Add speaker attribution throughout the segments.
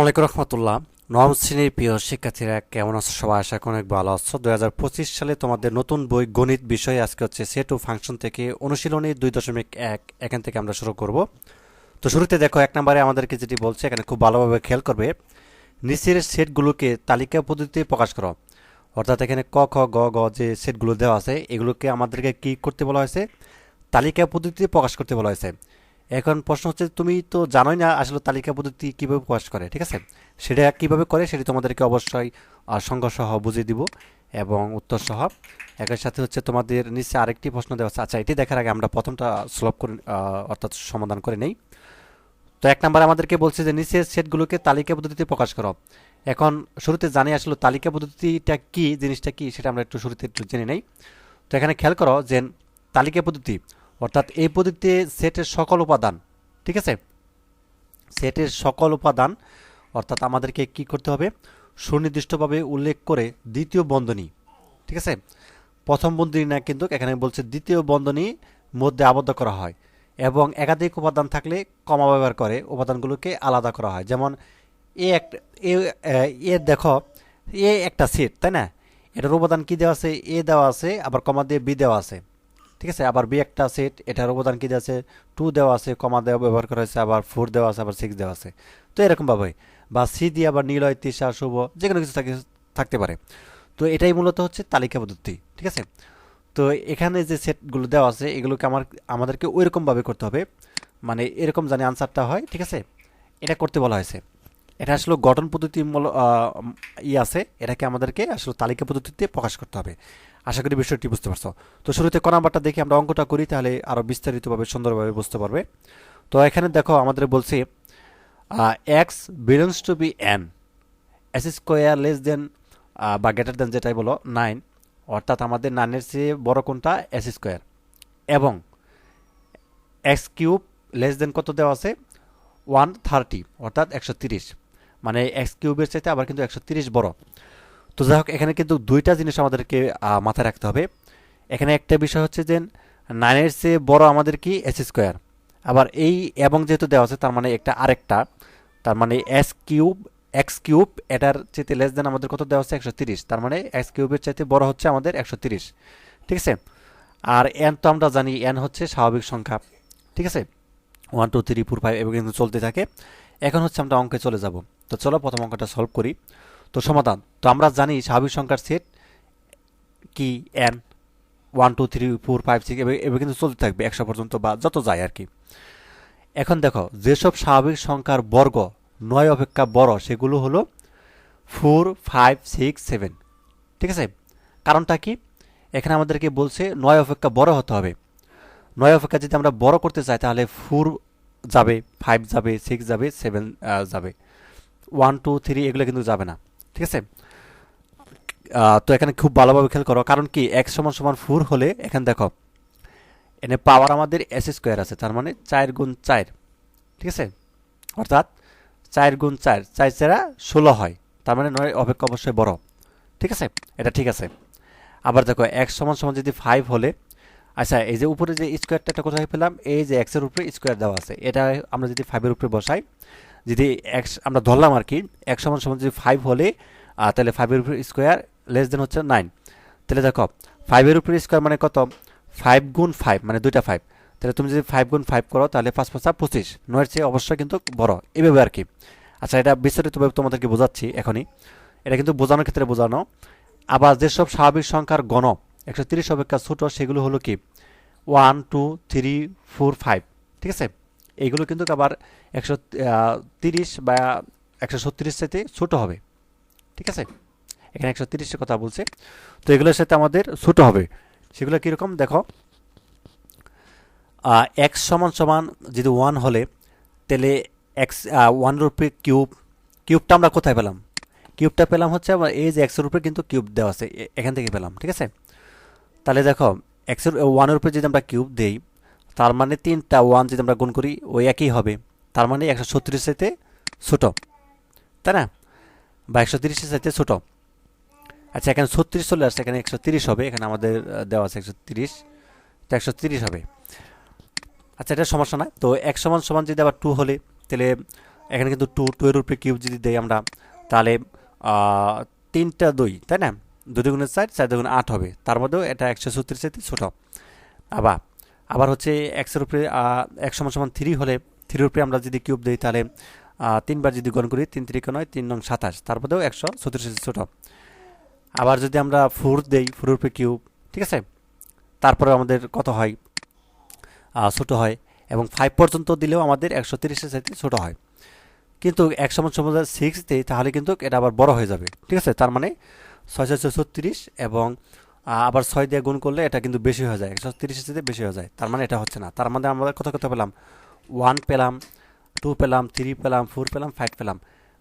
Speaker 1: আসসালামাইকুম রহমতুল্লাহ। নবম শ্রেণির প্রিয় শিক্ষার্থীরা, কেমন আছো সবাই? আশা অনেক ভালো আছো। পঁচিশ সালে তোমাদের নতুন বই গণিত বিষয় আজকে হচ্ছে সেট ও ফাংশন থেকে অনুশীলনী দুই দশমিক এক, এখান থেকে আমরা শুরু করব। তো শুরুতে দেখো, এক নম্বরে আমাদেরকে যেটি বলছে, এখানে খুব ভালোভাবে খেয়াল করবে, নিচের সেটগুলোকে তালিকা পদ্ধতিতে প্রকাশ করো। অর্থাৎ এখানে ক, খ, গ গ যে সেটগুলো দেওয়া আছে, এগুলোকে আমাদেরকে কি করতে বলা হয়েছে? তালিকা পদ্ধতিতে প্রকাশ করতে বলা হয়েছে। এখন প্রশ্ন হচ্ছে, তুমি তো জানোই না আসলে তালিকা পদ্ধতি কীভাবে প্রকাশ করে, ঠিক আছে? সেটা কীভাবে করে সেটি তোমাদেরকে অবশ্যই সহ বুঝিয়ে দিব এবং উত্তর সহ একই সাথে হচ্ছে তোমাদের নিচে আরেকটি প্রশ্ন দেওয়া আছে। আচ্ছা এটি দেখার আগে আমরা প্রথমটা সলভ করে অর্থাৎ সমাধান করে নেই। তো এক নাম্বার আমাদেরকে বলছে যে, নিচের সেটগুলোকে তালিকা পদ্ধতিতে প্রকাশ করো। এখন শুরুতে জানি আসলে তালিকা পদ্ধতিটা কি, জিনিসটা কি, সেটা আমরা একটু শুরুতে একটু জেনে নেই। তো এখানে খেয়াল করো যে, তালিকা পদ্ধতি অর্থাৎ এই পদ্ধতিতে সেটের সকল উপাদান, ঠিক আছে? সেটের সকল উপাদান, অর্থাৎ আমাদেরকে কি করতে হবে? সুনির্দিষ্টভাবে উল্লেখ করে দ্বিতীয় বন্ধনী, ঠিক আছে? প্রথম বন্ধনী না কিন্তু এখানে বলছে দ্বিতীয় বন্ধনী মধ্যে আবদ্ধ করা হয় এবং একাধিক উপাদান থাকলে কমা ব্যবহার করে উপাদানগুলোকে আলাদা করা হয়। যেমন এ একটা এ এ দেখো, এ একটা সেট, তাই না? এটার উপাদান কি দেওয়া আছে? এ দেওয়া আছে, আবার কমা দিয়ে বি দেওয়া আছে। ঠিক আছে? আবার বি একটা সেট এটার অবদান কী আছে? টু দেওয়া আছে কমা দেওয়া ব্যবহার করা হয়েছে, আবার ফোর দেওয়া আছে, আবার সিক্স দেওয়া আছে। তো এরকমভাবে বা সি দিয়ে আবার নীলয় তিসা শুভ যে কোনো কিছু থাকে- থাকতে পারে। তো এটাই মূলত হচ্ছে তালিকা পদ্ধতি, ঠিক আছে? তো এখানে যে সেটগুলো দেওয়া আছে, এগুলোকে আমার, আমাদেরকে ওইরকমভাবে করতে হবে। মানে এরকম জানি আনসারটা হয়, ঠিক আছে? এটা করতে বলা হয়েছে। এটা আসলে গঠন পদ্ধতি ই আছে। এটাকে আমাদেরকে আসলে তালিকা পদ্ধতিতে প্রকাশ করতে হবে। আশা করি বিষয়টি বুঝতে পারছ। তো শুরুতে ক নাম্বারটা দেখে আমরা অঙ্কটা করি, তাহলে আরও বিস্তারিতভাবে, সুন্দরভাবে বুঝতে পারবে। তো এখানে দেখো আমাদের বলছে x belongs to B N S square less than বা গ্রেটার দেন যেটাই বলো নাইন অর্থাৎ আমাদের নাইনের চেয়ে বড় কোনটা? এস স্কোয়ার এবং এক্স কিউব লেস দেন কত দেওয়া আছে? ওয়ান থার্টি অর্থাৎ একশো তিরিশ। মানে এক্স কিউবের চাইতে আবার কিন্তু একশো তিরিশ বড়। তো যাই হোক, এখানে কিন্তু দুইটা জিনিস আমাদেরকে মাথায় রাখতে হবে। এখানে একটা বিষয় হচ্ছে যে নাইনের চেয়ে বড় আমাদের কি? এস স্কোয়ার আবার এই এবং যেহেতু দেওয়া আছে, তার মানে একটা আরেকটা। তার মানে এস কিউব এক্স কিউব এটার চাইতে লেস দেন আমাদের কত দেওয়া হচ্ছে একশো তিরিশ। তার মানে এক্স কিউবের চাইতে বড় হচ্ছে আমাদের একশো তিরিশ। ঠিক আছে? আর এন তো আমরা জানি এন হচ্ছে স্বাভাবিক সংখ্যা। ঠিক আছে? One two three four five এভাবে কিন্তু চলতে থাকে। এখন হচ্ছে আমরা অঙ্কে চলে যাব। তো চলো প্রথম অঙ্কটা সলভ করি। তো সমাধান, তো আমরা জানি স্বাভাবিক সংখ্যার সেট কি N one two three four five six এভাবে কিন্তু চলতে থাকবে একশো পর্যন্ত বা যত যায় আর কি। এখন দেখো, যেসব স্বাভাবিক সংখ্যার বর্গ নয় অপেক্ষা বড়, সেগুলো হলো ফোর ফাইভ সিক্স সেভেন ঠিক আছে? কারণটা কি? এখানে আমাদেরকে বলছে নয় অপেক্ষা বড় হতে হবে। নয় অপেক্ষা যদি আমরা বড় করতে চাই, তাহলে ফোর যাবে ফাইভ যাবে সিক্স যাবে সেভেন যাবে। ওয়ান টু থ্রি এগুলো কিন্তু যাবে না, ঠিক আছে? তো এখানে খুব ভালোভাবে খেয়াল করো, কারণ কি, এক সমান সমান ফোর হলে এখানে দেখো, এনে পাওয়ার আমাদের এস স্কোয়ার আছে, তার মানে চার গুণ চার, ঠিক আছে? অর্থাৎ চার গুণ চার চার চারা ষোলো হয়, তার মানে নয়, অপেক্ষা অবশ্যই বড়, ঠিক আছে? এটা ঠিক আছে। আবার দেখো, এক সমান সমান যদি ফাইভ হলে আচ্ছা এই যে উপরে যে স্কোয়ারটা এটা কোথায় পেলাম, এই যে এক্সের উপরে স্কোয়ার দেওয়া আছে, এটা আমরা যদি ফাইভের উপরে বসাই, যদি এক্স আমরা ধরলাম আর কি এক সমান সমান যদি ফাইভ হলে তাহলে ফাইভের উপরে স্কোয়ার লেস দেন হচ্ছে নাইন তাহলে দেখো ফাইভের উপরে স্কোয়ার মানে কত? ফাইভ গুণ ফাইভ মানে দুইটা ফাইভ তাহলে তুমি যদি ফাইভ গুণ ফাইভ করো, তাহলে পাঁচ পাঁচা পঁচিশ। নয়ের চেয়ে অবশ্যই কিন্তু বড়, এভাবে আর কি। আচ্ছা এটা বিস্তারিতভাবে তোমাদেরকে বোঝাচ্ছি এখনই। এটা কিন্তু বোঝানোর ক্ষেত্রে বোঝানো। আবার যেসব স্বাভাবিক সংখ্যার গণ একশো তিরিশ অপেক্ষা ছোট, সেগুলো হলো কি? One two three four five ঠিক আছে? এইগুলো কিন্তু আবার একশো তিরিশ বা একশো ছত্রিশ চাইতে ছোট হবে, ঠিক আছে? এখানে একশো তিরিশের কথা বলছে। তো এগুলোর সাথে আমাদের ছোট হবে। সেগুলো কীরকম? দেখো এক্স সমান সমান যদি ওয়ান হলে, তাহলে এক্স ওয়ানের উপরে কিউব কিউবটা আমরা কোথায় পেলাম? কিউবটা পেলাম হচ্ছে আমার এই যে এক্সের উপরে কিন্তু কিউব দেওয়া আছে এখান থেকে পেলাম, ঠিক আছে? তাহলে দেখো এক্সের ওয়ানের উপরে যদি আমরা কিউব দেই, তার মানে তিনটা ওয়ান যদি আমরা গুণ করি, ওই একই হবে। তার মানে একশো ছত্রিশের চাইতে ছোটো। তাই না? বা একশো তিরিশের চাইতে ছোটো। আচ্ছা এখানে ছত্রিশ চলে আসছে, এখানে একশো তিরিশ হবে, এখানে আমাদের দেওয়া আছে একশো তিরিশ। তো একশো তিরিশ হবে। আচ্ছা এটা সমস্যা না তো এক সমান সমান যদি আবার টু হলে, তাহলে এখানে কিন্তু টু টু এর উপরে কিউব যদি দেই আমরা, তাহলে তিনটা দুই, তাই না? দুই দুগুণের চার চার দুগুণ আট হবে। তার মধ্যেও এটা একশো ছত্রিশ চাইতে ছোটো। আবার আবার হচ্ছে এক্সের উপরে এক সমান সমান থ্রি হলে, থ্রির উপরে আমরা যদি কিউব দিই তাহলে তিনবার যদি গণ করি, তিন তিরিকে নয়, তিন নং সাতাশ। তার মধ্যেও একশো ছত্রিশ ছোটো। আবার যদি আমরা ফোর দেই, ফোরের উপরে কিউব, ঠিক আছে? তারপরে আমাদের কত হয়? ছোট হয় এবং ফাইভ পর্যন্ত দিলেও আমাদের একশো তিরিশের চাইতে ছোটো হয়। কিন্তু এক সমান সমান সিক্স দিই, তাহলে কিন্তু এটা আবার বড় হয়ে যাবে। ঠিক আছে? তার মানে ছয়শো ছত্রিশ এবং আবার ছয় দিয়ে গুণ করলে এটা কিন্তু বেশি হয়ে যায়। একশো তিরিশের চাইতে বেশি হয়ে যায়। তার মানে এটা হচ্ছে না। তার মানে আমরা কত কত পেলাম? ওয়ান পেলাম, টু পেলাম, থ্রি পেলাম, ফোর পেলাম, ফাইভ পেলাম।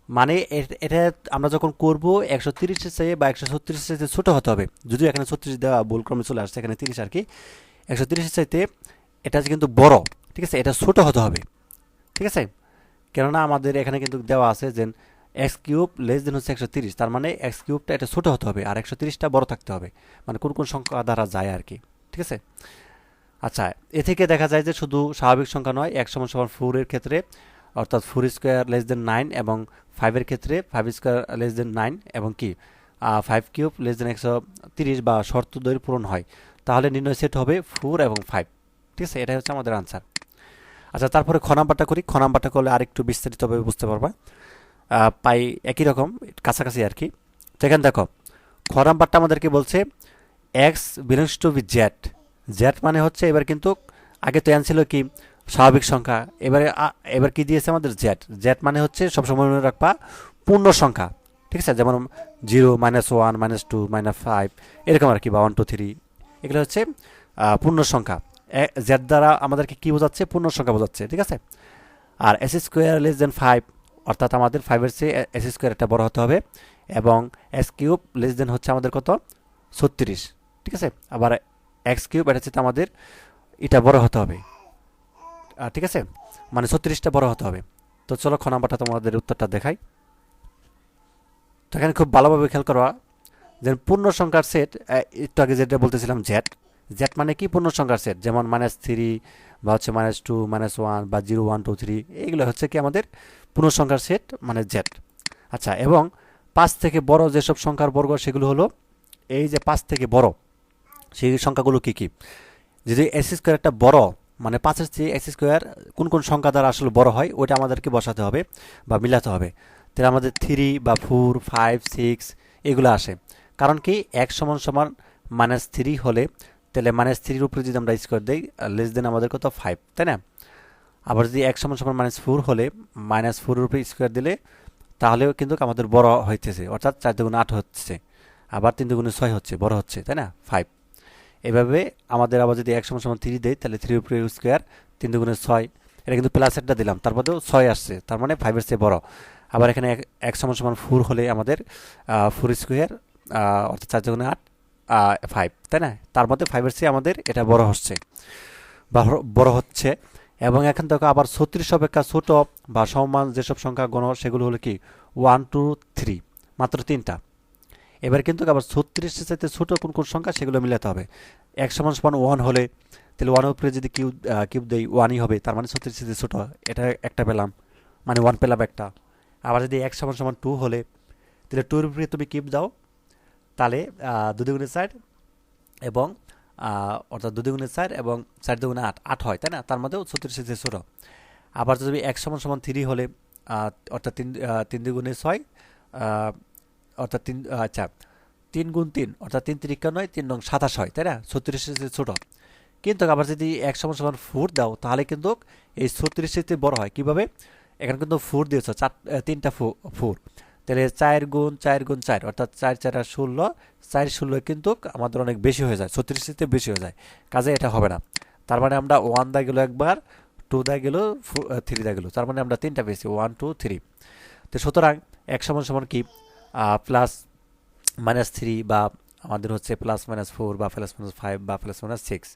Speaker 1: মানে এটা আমরা যখন করব, একশো তিরিশের চেয়ে বা একশো ছত্রিশের চাইতে ছোটো হতে হবে। যদিও এখানে ছত্রিশ দেওয়া ভুল ক্রমে চলে আসছে, এখানে তিরিশ আর কি। একশো তিরিশের চাইতে এটা কিন্তু বড়, ঠিক আছে? এটা ছোট হতে হবে। ঠিক আছে? কেননা আমাদের এখানে কিন্তু দেওয়া আছে যে এক্স কিউব লেস দেন হচ্ছে একশো তিরিশ, তার মানে এক্স কিউবটা এটা ছোট হতে হবে আর একশো তিরিশটা বড় থাকতে হবে। মানে কোন কোন সংখ্যা দ্বারা যায় আর কি, ঠিক আছে? আচ্ছা এ থেকে দেখা যায় যে শুধু স্বাভাবিক সংখ্যা নয় এক সমান সমান ফোরের ক্ষেত্রে, অর্থাৎ four square less than nine এবং ফাইভের ক্ষেত্রে five square less than nine এবং কি ফাইভ কিউব লেস দেন একশো তিরিশ বা শর্ত দৈর পূরণ হয়, তাহলে নির্ণয় সেট হবে ফোর এবং ফাইভ ঠিক আছে? এটাই হচ্ছে আমাদের আনসার আচ্ছা তারপরে খ নাম্বারটা করি। খ নাম্বারটা করলে আরেকটু বিস্তারিতভাবে বুঝতে পারবা। পাই একই রকম, কাছাকাছি আর কি। তো এখানে দেখো, খ নাম্বারটা আমাদেরকে বলছে x belongs to B Z Z মানে হচ্ছে এবার কিন্তু আগে তো ছিল কি? স্বাভাবিক সংখ্যা। এবারে এবার কি দিয়েছে আমাদের জেড জেড মানে হচ্ছে সবসময় মনে রাখবা পূর্ণ সংখ্যা। ঠিক আছে? যেমন zero minus one minus two minus five এরকম আর কি বা ওয়ান টু থ্রি এগুলো হচ্ছে পূর্ণ সংখ্যা। জেড দ্বারা আমাদেরকে কী বোঝাচ্ছে? পূর্ণ সংখ্যা বোঝাচ্ছে। ঠিক আছে? আর S square less than five অর্থাৎ আমাদের ফাইভের চেয়ে এস স্কোয়ার একটা বড় হতে হবে এবং এস কিউব লেস দেন হচ্ছে আমাদের কত? ছত্রিশ। ঠিক আছে? আবার এক্স কিউব এটা হচ্ছে আমাদের এটা বড় হতে হবে। ঠিক আছে? মানে ছত্রিশটা বড় হতে হবে। তো চলো খ নাম্বারটা তোমাদের উত্তরটা দেখাই। তো এখানে খুব ভালোভাবে খেয়াল করবা যে পূর্ণ সংখ্যার সেট একটু আগে যেটা বলতেছিলাম জেড জেড মানে কি? পূর্ণ সংখ্যার সেট যেমন মাইনাস থ্রি বা হচ্ছে মাইনাস টু মাইনাস ওয়ান বা জিরো ওয়ান টু থ্রি এগুলো হচ্ছে কি আমাদের পূর্ণ সংখ্যার সেট মানে জেড আচ্ছা এবং পাঁচ থেকে বড় যেসব সংখ্যার বর্গ, সেগুলো হলো এই যে পাঁচ থেকে বড়, সেই সংখ্যাগুলো কি কি? যদি এস স্কোয়ার একটা বড় মানে পাঁচের চেয়ে এস স্কোয়ার কোন কোন সংখ্যা দ্বারা আসলে বড় হয়, ওইটা আমাদেরকে বসাতে হবে বা মিলাতে হবে। তাহলে আমাদের থ্রি বা ফোর ফাইভ সিক্স এগুলো আসে। কারণ কি? এক সমান সমান মাইনাস থ্রি হলে তাহলে মাইনাস থ্রির উপরে যদি আমরা স্কোয়ার দিই লেস দেন আমাদের কত? ফাইভ তাই না? আবার যদি এক সমান সমান মাইনাস ফোর হলে মাইনাস ফোরের উপরে স্কোয়ার দিলে, তাহলেও কিন্তু আমাদের বড় হইতেছে, অর্থাৎ চার দুগুণ আট হচ্ছে, আবার তিন দুগুণে ছয় হচ্ছে, বড় হচ্ছে, তাই না? ফাইভ এভাবে আমাদের আবার যদি এক সমান সমান থ্রি দেয় তাহলে থ্রি উপরে স্কোয়ার তিন দুগুণে ছয়, এটা কিন্তু প্লাসেরটা দিলাম, তারপরেও ছয় আসছে, তার মানে ফাইভের চেয়ে বড়। আবার এখানে এক- এক সমান সমান ফোর হলে আমাদের ফোর স্কোয়ার অর্থাৎ চার দুগুণে আট ফাইভ তাই না? তার মধ্যে ফাইভের চেয়ে আমাদের এটা বড় হচ্ছে। বা বড় হচ্ছে। এবং এখান থেকে আবার ছত্রিশ অপেক্ষা ছোট বা সমান যেসব সংখ্যা গণ, সেগুলো হলো কি? ওয়ান টু থ্রি মাত্র তিনটা। এবার কিন্তু আবার ছত্রিশের চাইতে ছোট কোন কোন সংখ্যা সেগুলো মিলাতে হবে। এক সমান সমান ওয়ান হলে, তাহলে ওয়ানের উপরে যদি কিউব কিউব দেই ওয়ানই হবে, তার মানে ছত্রিশ চাইতে ছোট। এটা একটা পেলাম। মানে ওয়ান পেলাম একটা। আবার যদি এক সমান সমান টু হলে, তাহলে টুর উপরে তুমি কিউব দাও। তাহলে আহ, দু দুগুণের চার এবং অর্থাৎ দু দুগুণের চার এবং চার দুগুণে আট। আট হয় তাই না? তার মধ্যেও ছত্রিশ ছোট আবার যদি এক সমান সমান থ্রি হলে অর্থাৎ তিন তিন দুগুণে ছয় অর্থাৎ তিন আচ্ছা তিন গুণ তিন অর্থাৎ তিন তিরিকা নয় তিন নং সাতাশ হয় তাই না? ছত্রিশের চেয়ে ছোট কিন্তু আবার যদি এক সমান সমান ফোর দাও তাহলে কিন্তু এই ছত্রিশের চেয়ে বড় হয়। কীভাবে? এখানে কিন্তু ফোর দিয়েছ চার তিনটা ফোর তাহলে চার গুণ চার গুণ চার, অর্থাৎ চার চার আর ষোলো, চার ষোলো কিন্তু আমাদের অনেক বেশি হয়ে যায় ছত্রিশের চেয়ে বেশি হয়ে যায়, কাজে এটা হবে না। তার মানে আমরা ওয়ান দা গেল একবার টু দা গেল থ্রি দা গেল, তার মানে আমরা তিনটা পেয়েছি ওয়ান টু থ্রি তো সুতরাং এক সমান সমান কি? প্লাস মাইনাস থ্রি বা আমাদের হচ্ছে প্লাস মাইনাস ফোর বা প্লাস মাইনাস ফাইভ বা প্লাস মাইনাস সিক্স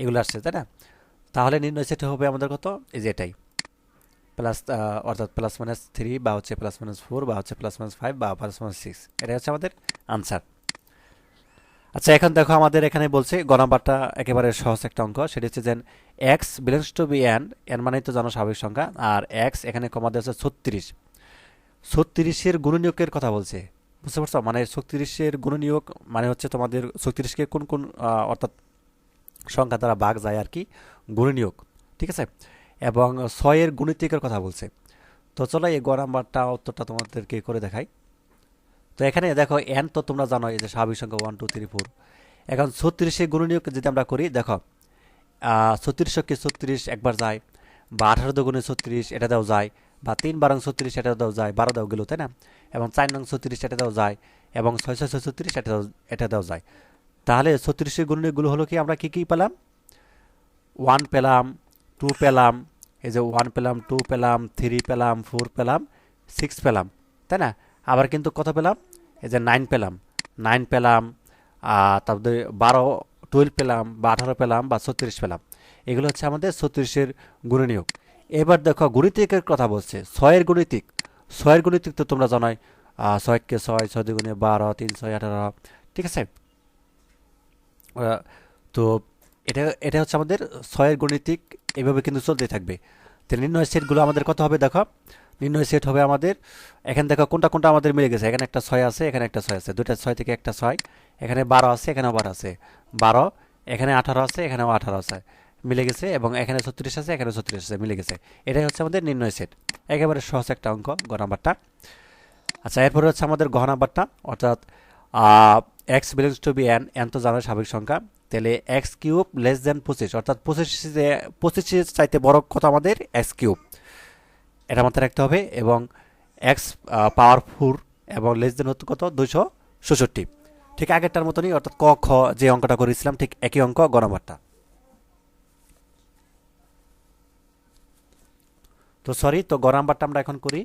Speaker 1: এগুলো আসছে, তাই না? তাহলে নির্ণয় সেটা হবে আমাদের কত? এই যে এটাই। প্লাস অর্থাৎ প্লাস মাইনাস থ্রি বা হচ্ছে প্লাস মাইনাস ফোর বা হচ্ছে প্লাস মাইনাস ফাইভ বা প্লাস মাইনাস সিক্স এটাই হচ্ছে আমাদের আনসার আচ্ছা এখন দেখো আমাদের এখানে বলছে, গ একেবারে সহজ একটা অঙ্ক। সেটা হচ্ছে যে x belongs to B N N মানে তো জানো স্বাভাবিক সংখ্যা, আর এক্স এখানে কমা আছে ছত্রিশ। ছত্রিশের গুণনীয়কের কথা বলছে, বুঝতে পারছ? মানে ছত্রিশের গুণনীয়ক মানে হচ্ছে তোমাদের ছত্রিশকে কোন কোন অর্থাৎ সংখ্যা দ্বারা ভাগ যায় আর কি, গুণনীয়ক। ঠিক আছে? এবং ছয়ের গুণিতিকের কথা বলছে। তো চলো এই গ নাম্বারটা উত্তরটা তোমাদেরকে করে দেখাই। তো এখানে দেখো এন তো তোমরা জানো এই যে স্বাভাবিক সংখ্যা ওয়ান টু থ্রি ফোর এখন ছত্রিশে গুণনীয়ক যদি আমরা করি, দেখো ছত্রিশকে ছত্রিশ একবার যায়, বা আঠারো দুগুণে ছত্রিশ এটা দেওয়া যায়, বা তিন বারং ছত্রিশ এটা দেওয়া যায়, বারো দেওয়া গেল, তাই না? এবং চার নং ছত্রিশ এটা দেওয়া যায়, এবং ছয় ছয় ছয় ছত্রিশ এটা এটা দেওয়া যায়। তাহলে ছত্রিশের গুণনীয়কগুলো হলো কি, আমরা কী কী পেলাম? ওয়ান পেলাম টু পেলাম এই যে ওয়ান পেলাম টু পেলাম থ্রি পেলাম ফোর পেলাম সিক্স পেলাম, তাই না? আবার কিন্তু কত পেলাম? এই যে নাইন পেলাম। নাইন পেলাম তারপরে বারো টুয়েলভ পেলাম বা আঠারো পেলাম বা ছত্রিশ পেলাম। এগুলো হচ্ছে আমাদের ছত্রিশের গুণনীয়ক। এবার দেখো, গণিতিকের কথা বলছে। ছয়ের গণিতিক। ছয়ের গণিতিক তো তোমরা জানাই। ছয়কে ছয় ছয় দুগুণে বারো, তিন ছয় আঠারো, ঠিক আছে? তো এটা এটা হচ্ছে আমাদের ছয়ের গণিতিক এভাবে কিন্তু চলতে থাকবে। তো নির্ণয় সেটগুলো আমাদের কত হবে দেখো? নির্ণয় সেট হবে আমাদের, এখানে দেখো কোনটা কোনটা আমাদের মিলে গেছে। এখানে একটা ছয় আছে, এখানে একটা ছয় আছে। দুইটা ছয় থেকে একটা ছয়। এখানে বারো আছে এখানেও বারো আছে। বারো, এখানে আঠারো আছে, এখানেও আঠারো আছে। মিলে গেছে এবং এখানে ছত্রিশ আছে এখানে ছত্রিশ আছে, মিলে গেছে। এটাই হচ্ছে আমাদের নির্ণয় সেট। একেবারে সহজ একটা অঙ্ক, গ নাম্বারটা। আচ্ছা এরপরে হচ্ছে আমাদের ঘ নাম্বারটা। অর্থাৎ x belongs to B N N তো জানো স্বাভাবিক সংখ্যা। তাহলে এক্স কিউব লেস দেন পঁচিশ, অর্থাৎ পঁচিশ, পঁচিশের চাইতে বড় কথা আমাদের? X cube. এটা মাথায় রাখতে হবে এবং এক্স পাওয়ার ফোর এবং লেস দেন হচ্ছে কত? দুইশো ষষট্টি। ঠিক আগেরটার মতনই, অর্থাৎ ক, খ যে অঙ্কটা করেছিলাম, ঠিক একই অঙ্ক গ নাম্বারটা তো সরি তো গ নাম্বারটা আমরা এখন করি।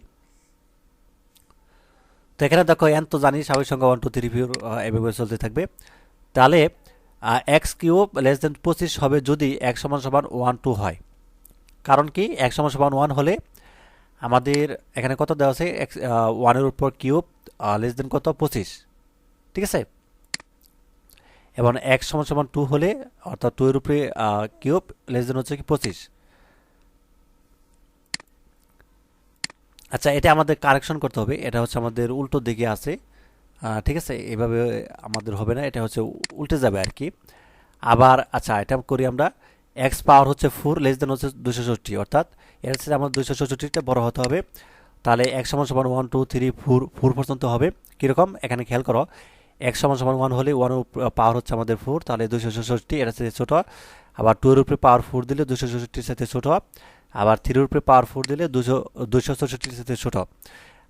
Speaker 1: তো এখানে দেখো এন তো জানি, স্বাভাবিক সংখ্যা ওয়ান টু থ্রি ফোর এভাবে চলতে থাকবে। তাহলে এক্স কিউব লেস দেন পঁচিশ হবে যদি এক সমান সমান ওয়ান টু হয়। কারণ কি? এক সমান সমান ওয়ান হলে আমাদের এখানে কত দেওয়া আছে? এক্স ওয়ানের উপর কিউব লেস দেন কত? পঁচিশ। ঠিক আছে? এবং এক সমান সমান টু হলে, অর্থাৎ টু এর উপরে কিউব লেস দেন হচ্ছে কি পঁচিশ। আচ্ছা এটা আমাদের কারেকশন করতে হবে। এটা হচ্ছে আমাদের উল্টো দিকে আছে। ঠিক আছে, এভাবে আমাদের হবে না, এটা হচ্ছে উল্টে যাবে আর কি। আবার আচ্ছা এটা করি আমরা এক্স পাওয়ার হচ্ছে ফোর লেস দেন হচ্ছে দুশো ষষ্ঠি, অর্থাৎ এর সাথে আমার দুশো ষষ্ঠিটা বড় হতে হবে। তাহলে এক সমান সমান one two three four four পর্যন্ত হবে। কীরকম? এখানে খেয়াল করো এক সমান সমান ওয়ান হলে ওয়ান পাওয়ার হচ্ছে আমাদের ফোর তাহলে দুশো ষষ্ঠি এর সাথে ছোটো। আবার টু এর উপরে পাওয়ার ফোর দিলে দুশো ষষ্ঠির সাথে ছোটো। আবার থ্রির উপরে পাওয়ার ফোর দিলে দুশো দুশো চৌষট্টির সাথে ছোটো।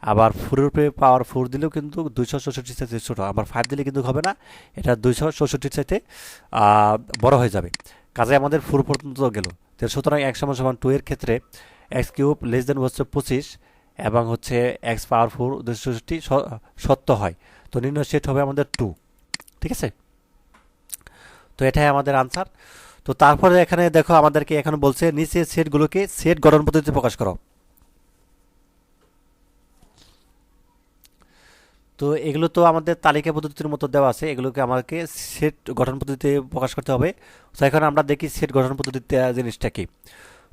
Speaker 1: আবার ফোরের উপরে পাওয়ার ফোর দিলেও কিন্তু দুইশো চৌষট্টি সাথে ছোটো আবার ফাইভ দিলে কিন্তু হবে না। এটা দুইশো চৌষট্টির আহ, বড় হয়ে যাবে। কাজে আমাদের ফোর পর্যন্ত গেল। তো সুতরাং এক সমান সমান টু এর ক্ষেত্রে এক্স কিউব লেস দেন হচ্ছে পঁচিশ এবং হচ্ছে এক্স পাওয়ার ফোর দুশো চৌষট্টি সত্য হয়। তো নির্ণয় সেট হবে আমাদের টু ঠিক আছে? তো এটাই আমাদের আনসার তো তারপরে এখানে দেখো আমাদেরকে এখন বলছে নিচে সেটগুলোকে সেট গঠন পদ্ধতিতে প্রকাশ করো। তো এগুলো তো আমাদের তালিকা পদ্ধতির মতো দেওয়া আছে। এগুলোকে আমাকে সেট গঠন পদ্ধতিতে প্রকাশ করতে হবে। তো এখন আমরা দেখি সেট গঠন পদ্ধতিতে জিনিসটা কি।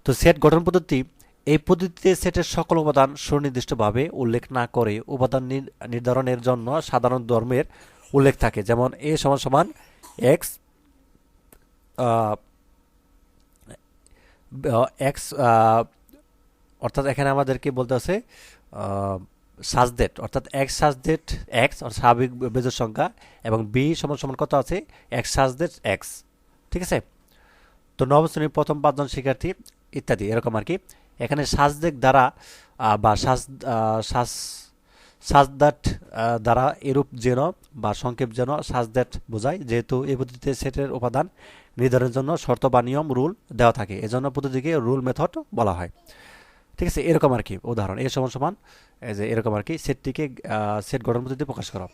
Speaker 1: তো সেট গঠন পদ্ধতি, এই পদ্ধতিতে সেটের সকল উপাদান সুনির্দিষ্টভাবে উল্লেখ না করে উপাদান নির্ধারণের জন্য সাধারণ ধর্মের উল্লেখ থাকে। যেমন এ সমান সমান এক্স এক্স অর্থাৎ এখানে আমাদেরকে বলতে আছে সাজডেট অর্থাৎ এক্স সাজডেট এক্স অর্থাৎ স্বাভাবিক বেজোর সংখ্যা, এবং বি সমান সমান কত আছে? এক্স সাজডেট এক্স ঠিক আছে? তো নবম শ্রেণির প্রথম পাঁচজন শিক্ষার্থী, ইত্যাদি, এরকম আর কি। এখানে সাজদেক দ্বারা বা সাজ সাজ সাজদাট দ্বারা এরূপ যেন, বা সংক্ষেপ যেন সাজদাট বোঝায়, যেহেতু এই পদ্ধতিতে সেটের উপাদান নির্ধারণের জন্য শর্ত বা নিয়ম রুল দেওয়া থাকে। এজন্য পদ্ধতিকে রুল মেথড বলা হয়। ঠিক আছে, এরকম আর কি উদাহরণ। এ সমান সমান যে এরকম আর কি, সেটটিকে সেট গঠন পদ্ধতিতে প্রকাশ করো।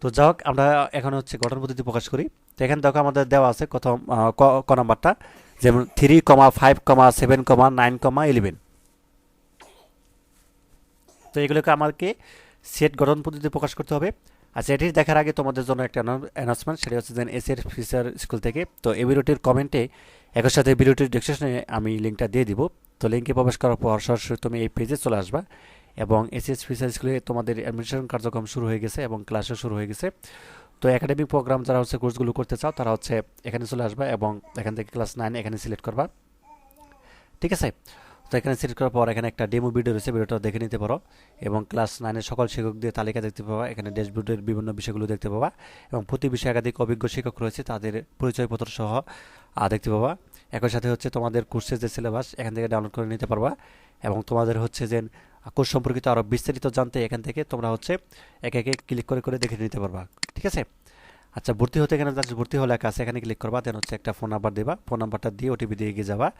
Speaker 1: তো যা হোক, আমরা এখন হচ্ছে গঠন পদ্ধতি প্রকাশ করি। তো এখানে দেখো আমাদের দেওয়া আছে কত ক- নাম্বারটা, যেমন three comma five comma seven comma nine comma eleven তো এগুলোকে আমাকে সেট গঠন পদ্ধতিতে প্রকাশ করতে হবে। আচ্ছা এটি দেখার আগে তোমাদের জন্য একটা অ্যানাউন্সমেন্ট সেটা হচ্ছে যে এস এর ফিচার স্কুল থেকে। তো এই ভিডিওটির কমেন্টে একই সাথে ভিডিওটির ডিসক্রিপশনে আমি লিঙ্কটা দিয়ে দিব। তো লিঙ্কে প্রবেশ করার পর সরাসরি তুমি এই পেজে চলে আসবা এবং এসএস ফিচার স্কুলে তোমাদের অ্যাডমিশন কার্যক্রম শুরু হয়ে গেছে এবং ক্লাসও শুরু হয়ে গেছে। তো একাডেমিক প্রোগ্রাম যারা হচ্ছে কোর্সগুলো করতে চাও, তারা হচ্ছে এখানে চলে আসবা এবং এখান থেকে ক্লাস নাইন এখানে সিলেক্ট করবা। ঠিক আছে? তো এখানে সিলেক্ট করার পর এখানে একটা ডেমো ভিডিও রয়েছে ভিডিওটা দেখে নিতে পারো এবং ক্লাস নাইনের সকল শিক্ষকদের তালিকা দেখতে পাবা, এখানে ড্যাশবোর্ডের বিভিন্ন বিষয়গুলো দেখতে পাবা এবং প্রতি বিষয়ে একাধিক অভিজ্ঞ শিক্ষক রয়েছে, তাদের পরিচয়পত্র সহ দেখতে পাবা। একই সাথে হচ্ছে তোমাদের কোর্সের যে সিলেবাস এখান থেকে ডাউনলোড করে নিতে পারবা। এবং তোমাদের হচ্ছে যে কোর্স সম্পর্কিত আরও বিস্তারিত জানতে এখান থেকে তোমরা হচ্ছে একে একে ক্লিক করে করে দেখে নিতে পারবা। ঠিক আছে? আচ্ছা ভর্তি হতে এখানে জাস্ট ভর্তি হলে কাছে এখানে ক্লিক করবা দেন হচ্ছে একটা ফোন নাম্বার দেবা। ফোন নাম্বারটা দিয়ে ওটিপি দিয়ে এগিয়ে যাবা।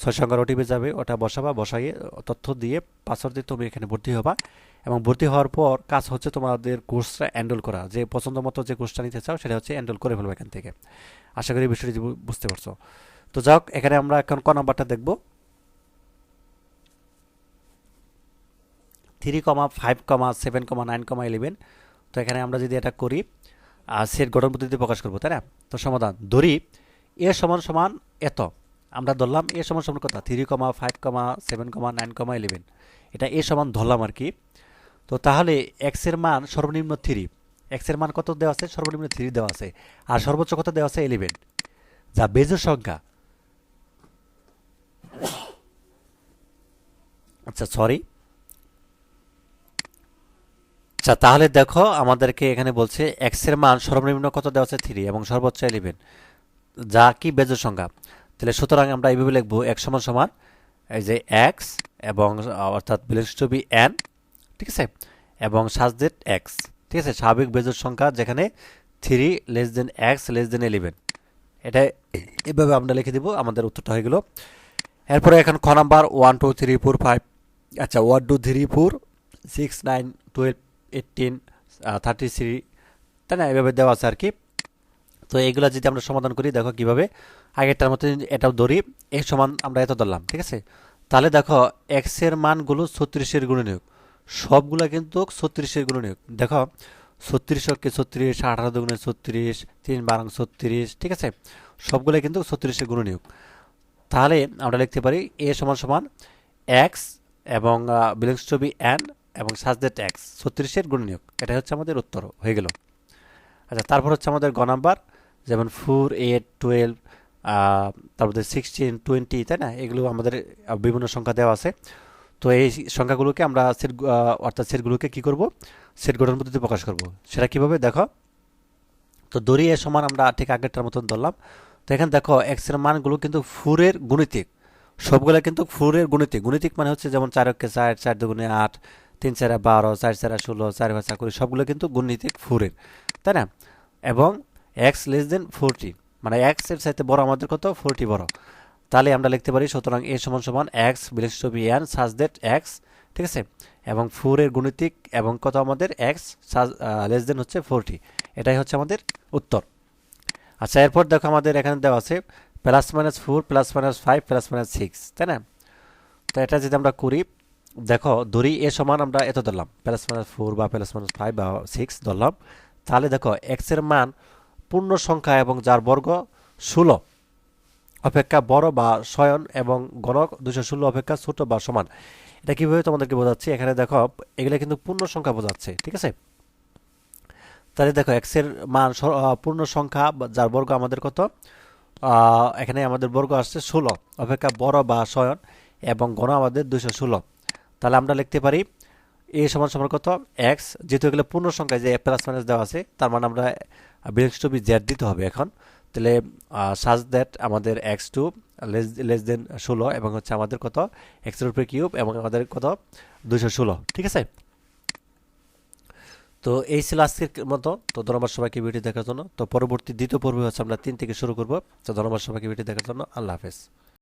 Speaker 1: ছয় সংখ্যার ওটিপি যাবে, ওটা বসাবা বসাই তথ্য দিয়ে পাসওয়ার্ড দিয়ে তুমি এখানে ভর্তি হবা। এবং ভর্তি হওয়ার পর কাজ হচ্ছে তোমাদের কোর্সটা অ্যান্ডল করা। যে পছন্দ মতো যে কোর্সটা নিতে চাও, সেটা হচ্ছে অ্যান্ডল করে ফেলব এখান থেকে। আশা করি বিষয়টি বুঝতে পারছ। তো যাক, এখানে আমরা এখন ক নাম্বারটা দেখব। Three comma, five comma, seven comma, nine comma, eleven. তো এখানে আমরা যদি এটা করি সেট গঠন পদ্ধতিতে প্রকাশ করব, তাই না? তো সমাধান, ধরি এ সমান সমান এত। আমরা ধরলাম এ সমান সমান কথা three comma, five comma, seven comma, nine comma, eleven. এটা এ সমান ধরলাম আর কি। তো তাহলে এক্সের মান সর্বনিম্ন থ্রি। এক্সের মান কত দেওয়া আছে? সর্বনিম্ন থ্রি দেওয়া আছে। আর সর্বোচ্চ কত দেওয়া আছে? ইলেভেন। যা বেজোর সংখ্যা। আচ্ছা সরি আচ্ছা তাহলে দেখো আমাদেরকে এখানে বলছে এক্সের মান সর্বনিম্ন কত দেওয়া আছে? থ্রি এবং সর্বোচ্চ ইলেভেন যা কি বেজোর সংখ্যা? তাহলে সুতরাং আমরা এইভাবে লিখব এক সমান সমান, এই যে এক্স এবং, অর্থাৎ বিলংস টু বি এন ঠিক আছে? এবং সাজ সাজদেট এক্স ঠিক আছে? স্বাভাবিক বেজোর সংখ্যা যেখানে three less than x less than eleven এটা এভাবে আমরা লিখে দিব। আমাদের উত্তরটা হয়ে গেল। এরপরে এখন খ number? One two three four five আচ্ছা one two three four, six nine twelve eighteen thirty three, তাই না? এভাবে দেওয়া আছে আর কি। তো এগুলো যদি আমরা সমাধান করি, দেখো কীভাবে। আগেরটার মতো এটাও ধরি এর সমান আমরা এত ধরলাম, ঠিক আছে? তাহলে দেখো এক্সের মানগুলো ছত্রিশের গুণনীয়ক। সবগুলো কিন্তু ছত্রিশের গুণনীয়ক। দেখো, ছত্রিশ অক্ষে ছত্রিশ, আঠারো দুগুণে ছত্রিশ, তিন বারং ছত্রিশ, ঠিক আছে? সবগুলো কিন্তু ছত্রিশের গুণনীয়ক। তাহলে আমরা লিখতে পারি, এ সমান সমান এক্স এবং বিলংস টু বি এন এবং সাজদেট ট্যাক্স ছত্রিশের গুণনীয়ক। এটা হচ্ছে আমাদের উত্তর, হয়ে গেল। আচ্ছা তারপর হচ্ছে আমাদের গ নাম্বার, যেমন ফোর এইট টুয়েলভ তারপরে সিক্সটিন টোয়েন্টি তাই না? এগুলো আমাদের বিভিন্ন সংখ্যা দেওয়া আছে। তো এই সংখ্যাগুলোকে আমরা সেট অর্থাৎ সেটগুলোকে কী করব? সেট গঠন পদ্ধতিতে প্রকাশ করব। সেটা কীভাবে? দেখো। তো দড়ি এর সমান আমরা ঠিক আগেরটার মতন ধরলাম। তো এখানে দেখো এক্সের মানগুলো কিন্তু ফুরের গুণিতিক। সবগুলো কিন্তু ফুরের গুণিতিক। গুণিতিক মানে হচ্ছে যেমন চার অক্ষে চার চার দুগুণে আট, তিন চারে বারো, চার চারে ষোলো, চার পাঁচ কুড়ি, সবগুলো কিন্তু গুণিতিক ফুরের। তাই না? এবং এক্স লেস দেন ফোরটি মানে এক্সের সাথে বড় আমাদের কত? ফোরটি বড়। তাহলে আমরা লিখতে পারি, সুতরাং এ সমান সমান x belongs to B N such that x ঠিক আছে? এবং ফোরের গুণিতিক এবং কত আমাদের? এক্স সাজ লেস দেন হচ্ছে ফোরটি এটাই হচ্ছে আমাদের উত্তর। আচ্ছা এরপর দেখো আমাদের এখানে দেওয়া আছে plus minus four, plus minus five, plus minus six, তাই না? তো এটা যদি আমরা করি, দেখো ধরি এ সমান আমরা এত ধরলাম, প্লাস মাইনাস ফোর বা প্লাস মাইনাস ফাইভ বা সিক্স ধরলাম। তাহলে দেখো এক্সের মান পূর্ণ সংখ্যা এবং যার বর্গ ষোলো। অপেক্ষা বড় বা শয়ন এবং গণক দুশো ষোলো, অপেক্ষা ছোট বা সমান। এটা কীভাবে তোমাদেরকে বোঝাচ্ছি? এখানে দেখো, এগুলো কিন্তু পূর্ণ সংখ্যা বোঝাচ্ছে, ঠিক আছে? তাহলে দেখো এক্সের মান পূর্ণ সংখ্যা যার বর্গ আমাদের কত? এখানে আমাদের বর্গ আসছে ষোলো। অপেক্ষা বড় বা শয়ন এবং গণ আমাদের দুশো ষোলো। তাহলে আমরা লিখতে পারি এ সমান সমান কত? এক্স যেহেতু এগুলো পূর্ণ সংখ্যা যে প্লাস মাইনাস দেওয়া আছে, তার মানে আমরা বিলংস টু বি জেড দিতে হবে এখন। তাহলে সাজ দ্যাট আমাদের x two less less than ষোলো এবং হচ্ছে আমাদের কত? এক্সের উপরে কিউব এবং আমাদের কত? দুশো ষোলো। ঠিক আছে? তো এই ছিল আজকের মতো। তো ধন্যবাদ সবাইকে ভিডিও দেখার জন্য। তো পরবর্তী দ্বিতীয় পর্বে হচ্ছে আমরা তিন থেকে শুরু করব। তো ধন্যবাদ সবাইকে ভিডিও দেখার জন্য। আল্লাহ হাফেজ।